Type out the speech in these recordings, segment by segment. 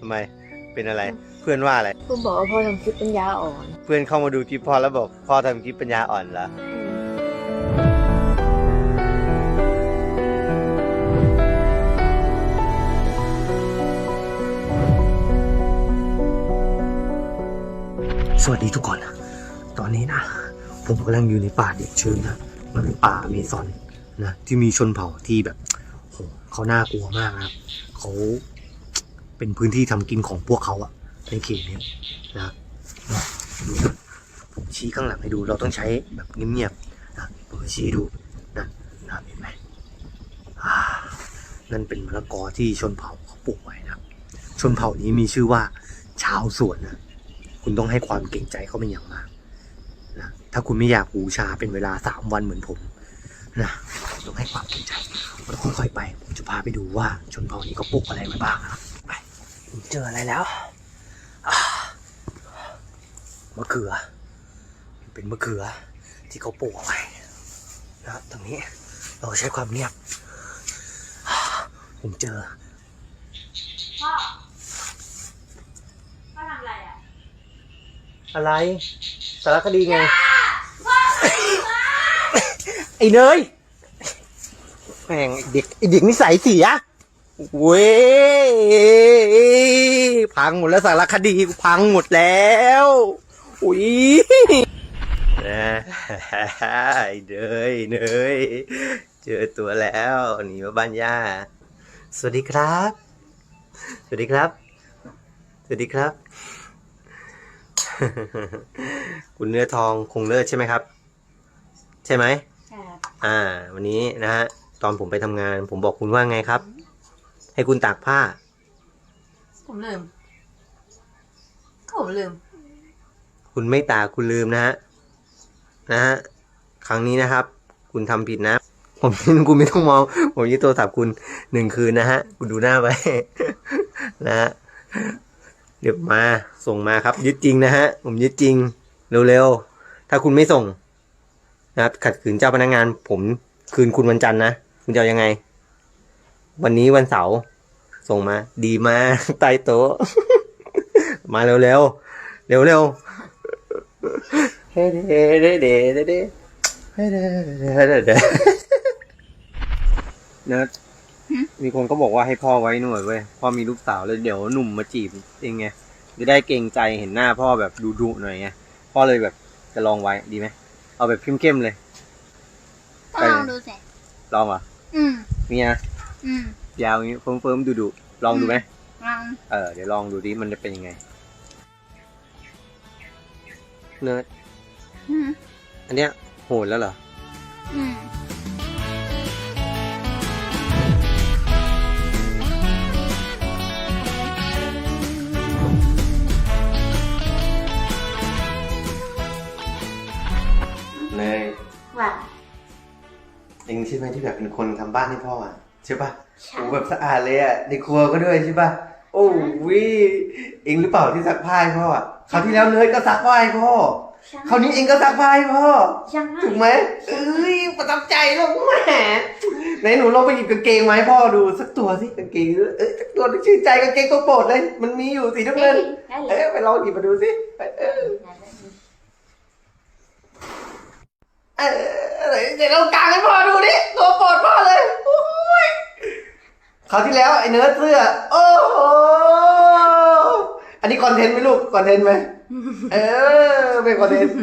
ทำไมเป็นอะไร เพื่อนว่าอะไรคุณบอกว่าพ่อทำคลิปปัญญาอ่อน เพื่อนเข้ามาดูคลิปพ่อแล้วบอกพ่อทำคลิปปัญญาอ่อนเหรอสวัสดีทุกคนนะตอนนี้นะ ผมกำลังอยู่ในป่าเด็กชื้นนะ มันเป็นป่าอเมซอนนะ ที่มีชนเผ่าที่แบบโหเขาน่ากลัวมากนะครับเขา เป็นพื้นที่ทำกินของพวกเขาอะในเขตนี้นะดูนะผมชี้ข้างหลังให้ดูเราต้องใช้แบบเงียบๆนะผมชี้ดูนะนะเห็นไหมอ่านั่นเป็นมะละกอที่ชนเผ่าเขาปลูกไว้นะชนเผ่านี้มีชื่อว่าชาวสวนนะคุณต้องให้ความเกรงใจเขาเป็นอย่างมากนะถ้าคุณไม่อยากบูชาเป็นเวลาสามวันเหมือนผมนะต้องให้ความเกรงใจเราค่อยๆไปผมจะพาไปดูว่าชนเผ่านี้เขาปลูกอะไรไว้บ้างนะ เจออะไรแล้วอ่ามะเขือ เป็นมะเขือที่เขาปลูกเอาไว้นะครับตรงนี้เราใช้ความเงียบอ่าผมเจอ พ่อพ่อทำอะไรอะอะไรสารคดีไงไอ้เนยแม่งไอ้เด็กไอเด็กนิสัยเสีย เว้ยพังหมดแล้วสารคดีกูพังหมดแล้วอุ้ยนะไอ้เนยเนยเจอตัวแล้วหนีมาบ้านย่าสวัสดีครับ สวัสดีครับ สวัสดีครับ คุณเนื้อทองคงเลิศใช่ไหมครับ ใช่ไหมใช่ครับอ่า วันนี้นะฮะตอนผมไปทำงาน ผมบอกคุณว่าไงครับ ให้คุณตากผ้า ผมลืมก็ผมลืม คุณไม่ตากคุณลืมนะฮะนะฮะครั้งนี้นะครับ คุณทำผิดนะ ผมคุณไม่ต้องมอง ผมยึดโทรศัพท์คุณหนึ่งคืนนะฮะ คุณดูหน้าไว้ นะฮะเดี๋ยวมาส่งมาครับ ยึดจริงนะฮะ ผมยึดจริง เร็วๆ ถ้าคุณไม่ส่ง นะครับ ขัดขืนเจ้าพนักงาน ผมคืนคุณวันจันทร์นะ คุณจะเอายังไง วันนี้วันเสาร์ ส่งมา ดีมากใต้โต๊ะ มาเร็วๆเร็วเร็วเร็วเฮ้เด้เด้เด้เด้เด้เฮ้เด้เด้เด้เด้เนิร์ดมีคนก็บอกว่าให้พ่อไว้หน่อยเว้ยพ่อมีลูกสาวแล้วเดี๋ยวหนุ่มมาจีบเองไงจะได้เกรงใจเห็นหน้าพ่อแบบดุๆหน่อยไงพ่อเลยแบบจะลองไว้ดีไหมเอาแบบเข้มๆเลย ก็ลองดูสิลองเหรอะอืมนี่นะอืม ยาวอย่างนี้เฟิร์มๆดุๆลองดูไหมลองเออเดี๋ยวลองดูดิมันจะเป็นยังไง เนิร์ดอืมอันเนี้ยโหดแล้วเหรอ อืมเนยว่าเองใช่ไหมที่แบบเป็นคนทำบ้านให้พ่ออะ ใช่ปะใช่โอ้แบบสะอาดเลยอะในครัวก็ด้วยใช่ปะโอ้วิเองหรือเปล่าที่ซักผ้าให้พ่ออะคราวที่แล้วเนยก็ซักผ้าให้พ่อใช่คราวนี้เองก็ซักผ้าให้พ่อใช่ถูกไหมเอ้ยประทับใจแล้วแหมไหนหนูลองไปหยิบกางเกงมาให้พ่อดูสักตัวสิกางเกงเอ้ยสักตัวที่ชื่นใจกางเกงตัวโปรดเลย มันมีอยู่สีน้ำเงินได้เลเอ้ยยไปลองหยิบมาดูสิเออเออไหนเดี๋ยวเรากางให้พ่อดูดิตัวโปรดพ่อเลยโอ้ย คราวที่แล้วไอ้เนื้อเสื้อ โอ้โห อันนี้คอนเทนต์ไหมลูก คอนเทนต์ไหม เออ เป็นคอนเทนต์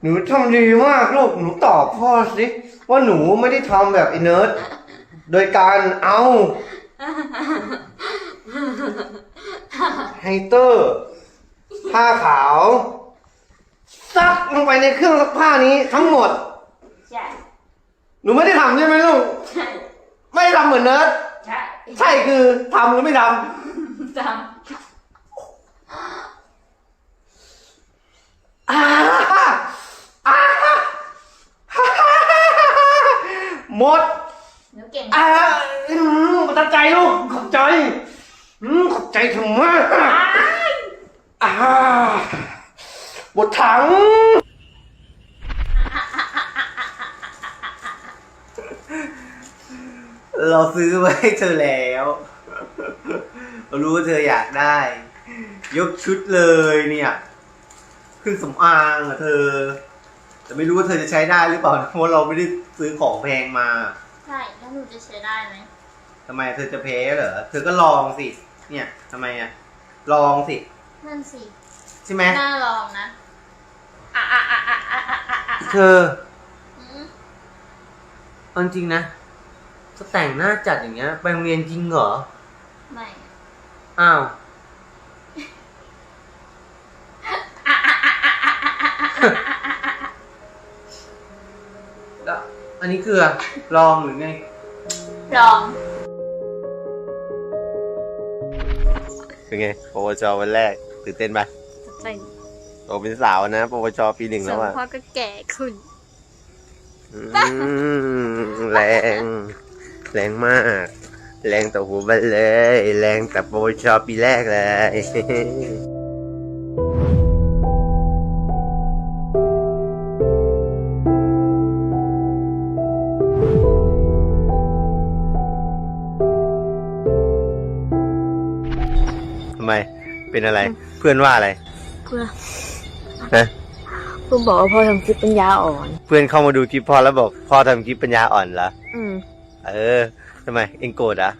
หนูทำดีมากลูก หนูตอบพ่อสิ ว่าหนูไม่ได้ทำแบบไอ้เนิร์ด โดยการเอาไฮเตอร์ ผ้าขาว ซักลงไปในเครื่องซักผ้านี้ทั้งหมด ใช่ หนูไม่ได้ทำใช่ไหมลูก ใช่ ไม่ได้ทำเหมือนเนิร์ดใช่ใช่คือทำหรือไม่ทจำอ่าอ่าหมดำหนูเก่งอ่าอืมประทับใจลูกขอบใจอืมขอบใจเธอมากอ่าบทถัง เราซื้อไว้ให้เธอแล้วเรารู้ว่าเธออยากได้ ยกชุดเลยเนี่ยขึ้นสำอางอะเธอ แต่ไม่รู้ว่าเธอจะใช้ได้หรือเปล่านะเพราะเราไม่ได้ซื้อของแพงมาใช่แล้วหนูจะใช้ได้ไหมทำไมเธอจะแพ้เหรอเธอก็ลองสิ เนี่ยทำไมอะลองสิ นั่นสิใช่ไหมน่าลองนะอะอะอะอะอะอะเธออืมเจริงนะ จะแต่งหน้าจัดอย่างเงี้ย ไปโรงเรียนจริงเหรอ ไม่อ้าว แล้วอันนี้คืออะไรลองหรือไง ลอง เป็นไงปวชวันแรกตื่นเต้นปะใส่โตเป็นสาวนะปวชปีหนึ่งส่แล้ววนอะพ่อก็แก่ขึ้น อืมแรง แรงมาก แรงต่อหัวไปเลย แรงแต่ปวชปีแรกเลยทำไม เป็นอะไร เพื่อนว่าอะไร เพื่อฮะ เพื่อนบอกว่าพ่อทำคลิปปัญญาอ่อน เพื่อนเข้ามาดูคลิปพ่อแล้วบอก พ่อทำคลิปปัญญาอ่อนเหรอ อืม เออทำไมเอ็งโกรธเหรอะ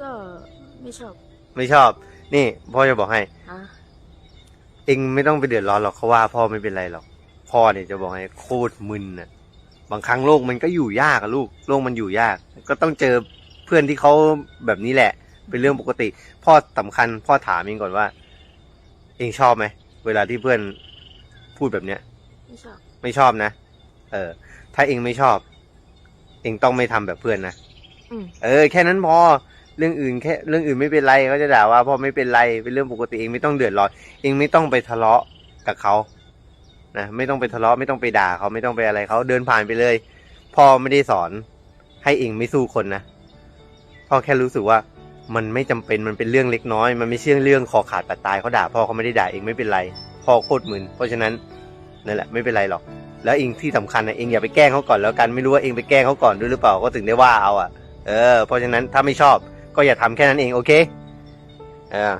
ก็ไม่ชอบไม่ชอบ นี่พ่อจะบอกให้ อะเองไม่ต้องไปเดือดร้อนหรอกเขาว่าพ่อไม่เป็นไรหรอก พ่อเนี่ยจะบอกให้โคตรมึนนะบางครั้งโลกมันก็อยู่ยากอะลูก โลกมันอยู่ยาก ก็ต้องเจอเพื่อนที่เขาแบบนี้แหละ เป็นเรื่องปกติ พ่อสำคัญ พ่อถามเองก่อนว่า เองชอบไหมเวลาที่เพื่อนพูดแบบเนี้ย ไม่ชอบไม่ชอบนะ เออ ถ้าเองไม่ชอบ เองต้องไม่ทำแบบเพื่อนนะอืมเออ แค่นั้นพอเรื่องอื่นแค่เรื่องอื่นไม่เป็นไรเขาจะด่าว่าพ่อไม่เป็นไรเป็นเรื่องปกติเองไม่ต้องเดือดร้อนเองไม่ต้องไปทะเลาะกับเขานะไม่ต้องไปทะเลาะไม่ต้องไปด่าเขาไม่ต้องไปอะไรเขาเดินผ่านไปเลยพ่อไม่ได้สอน ให้เองไม่สู้คนนะพ่อแค่รู้สึกว่ามันไม่จำเป็นมันเป็นเรื่องเล็กน้อย มันไม่ใช่เรื่องคอขาดบาดตายเขาด่าพ่อเขาไม่ได้ด่าเองไม่เป็นไรพ่อโคตรมึนเพราะฉะนั้นนั่นแหละไม่เป็นไรหรอก แล้วเองที่สำคัญนะเองอย่าไปแกล้งเขาก่อนแล้วกันไม่รู้ว่าเองไปแกล้งเขาก่อนด้วยหรือเปล่าก็ถึงได้ว่าเอาอะ เออ เพราะฉะนั้นถ้าไม่ชอบ ก็อย่าทำแค่นั้นเองโอเคเออ